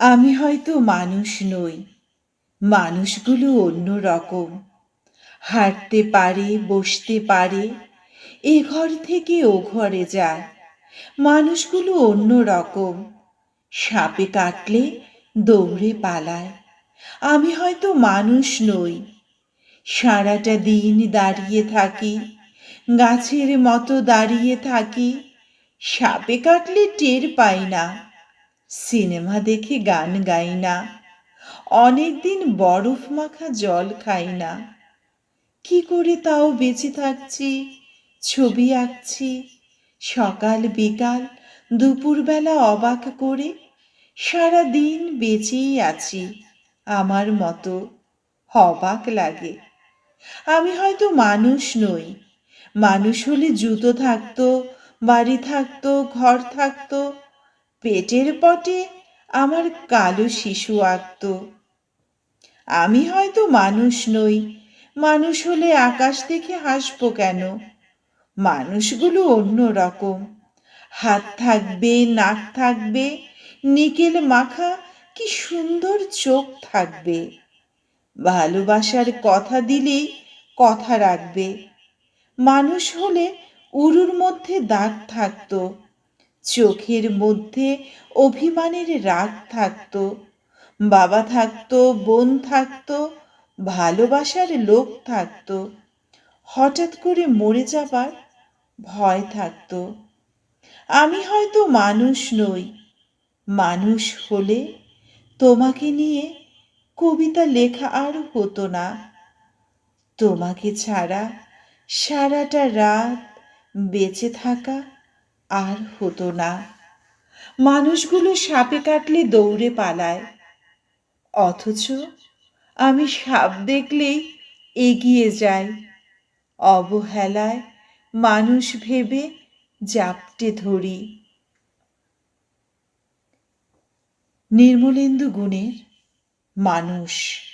আমি হয়তো মানুষ নই, মানুষগুলো অন্য রকম হাঁটতে পারে, বসতে পারে, এ ঘর থেকে ও ঘরে যায়। মানুষগুলো অন্য রকম সাপে কাটলে দৌড়ে পালায়। আমি হয়তো মানুষ নই। সারাটা দিন দাঁড়িয়ে থাকি, গাছের মতো দাঁড়িয়ে থাকি। সাপে কাটলে টের পাই না। সিনেমা দেখে গান গাই না। অনেক দিন বরফ মাখা জল খাই না। কি করে তাও বেঁচে থাকছি, ছবি আঁকছি, সকাল বিকাল, দুপুরবেলা অবাক করে সারা দিন বেঁচেই আছি, আমার মতো, অবাক লাগে। আমি হয়তো মানুষ নই, মানুষ হলে জুতো থাকতো, বাড়ি থাকতো, ঘর থাকতো পেটের পটে আমার কালো শিশু আঁকত আমি হয়তো মানুষ নই, মানুষ হলে আকাশ দেখে হাসবো কেন? মানুষগুলো অন্য রকম। হাত থাকবে, নাক থাকবে, নিকেল মাখা কি সুন্দর চোখ থাকবে। ভালোবাসার কথা দিলেই কথা রাখবে। মানুষ হলে উরুর মধ্যে দাগ থাকতো। চোখের মধ্যে অভিমানের রাগ থাকতো, বাবা থাকতো, বোন থাকতো, ভালোবাসার লোক থাকতো। হঠাৎ করে মরে যাবার ভয় থাকতো। আমি হয়তো মানুষ নই, মানুষ হলে তোমাকে নিয়ে কবিতা লেখা আর হতো না। তোমাকে ছাড়া সারাটা রাত বেঁচে থাকা আর হতো না। মানুষগুলো সাপে কাটলে দৌড়ে পালায়। অথচ আমি সাপ দেখলেই এগিয়ে যাই। অবহেলায় মানুষ ভেবে জাপটে ধরি। নির্মলেন্দু গুণের মানুষ।